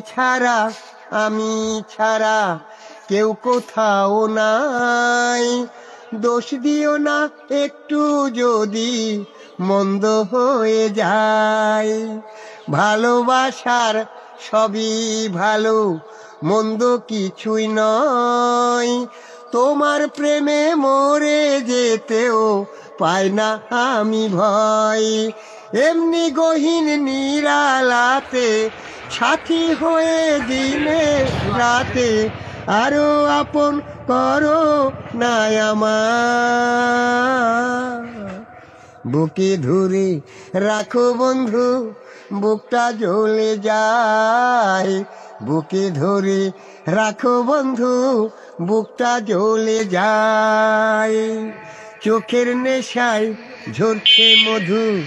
ছাড়া, আমি ছাড়া কেউ কোথাও নাই। দোষ দিও না একটু যদি মন্দ হয়ে যায়। ভালোবাসার সবই ভালো, মন্দ কিছুই নয়। তোমার প্রেমে মরে যেতেও পাই না আমি ভয়। এমনি গহীন নিরালাতে, সাথী হয়ে দিনে রাতে, আরও আপন করো আমার। বুকে ধরে রাখো বন্ধু, বুকটা জ্বলে যায়। বুকে ধরে রাখো বন্ধু, বুকটা জ্বলে যায়। চোখের নেশায় ঝরছে মধু।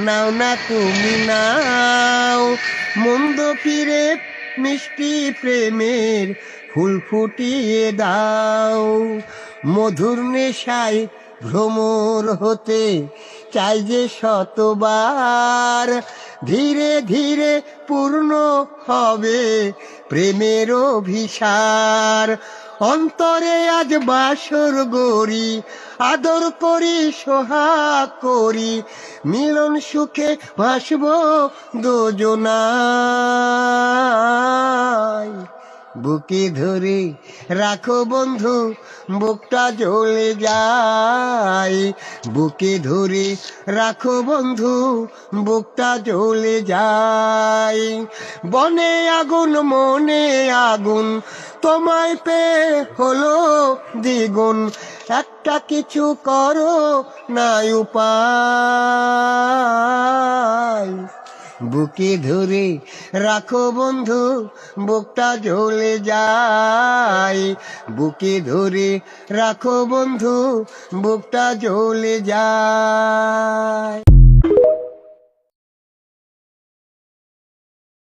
নাও না তুমি, নাও। মন্দ ফিরে মিষ্টি প্রেমের ফুল ফুটিয়ে দাও। মধুর নেশায় ভ্রমর হতে চাই যে শতবার। ধীরে ধীরে পূর্ণ হবে প্রেমের অভিসার। অন্তরে আজ বাসর গড়ি, আদর করি, সোহাগ করি, মিলন সুখে ভাসব দুজনায় বুকে ধরে রাখো বন্ধু, বুকটা জ্বলে যায়। বুকে ধরে রাখো বন্ধু, বুকটা জ্বলে যায়। বনে আগুন, মনে আগুন তোমায় পে হলো দ্বিগুণ। একটা কিছু করো, নাই উপায়। বুকে ধরে রাখো বন্ধু, বুকটা জ্বলে যায়। বুকে ধরে রাখো বন্ধু, বুকটা জ্বলে যায়।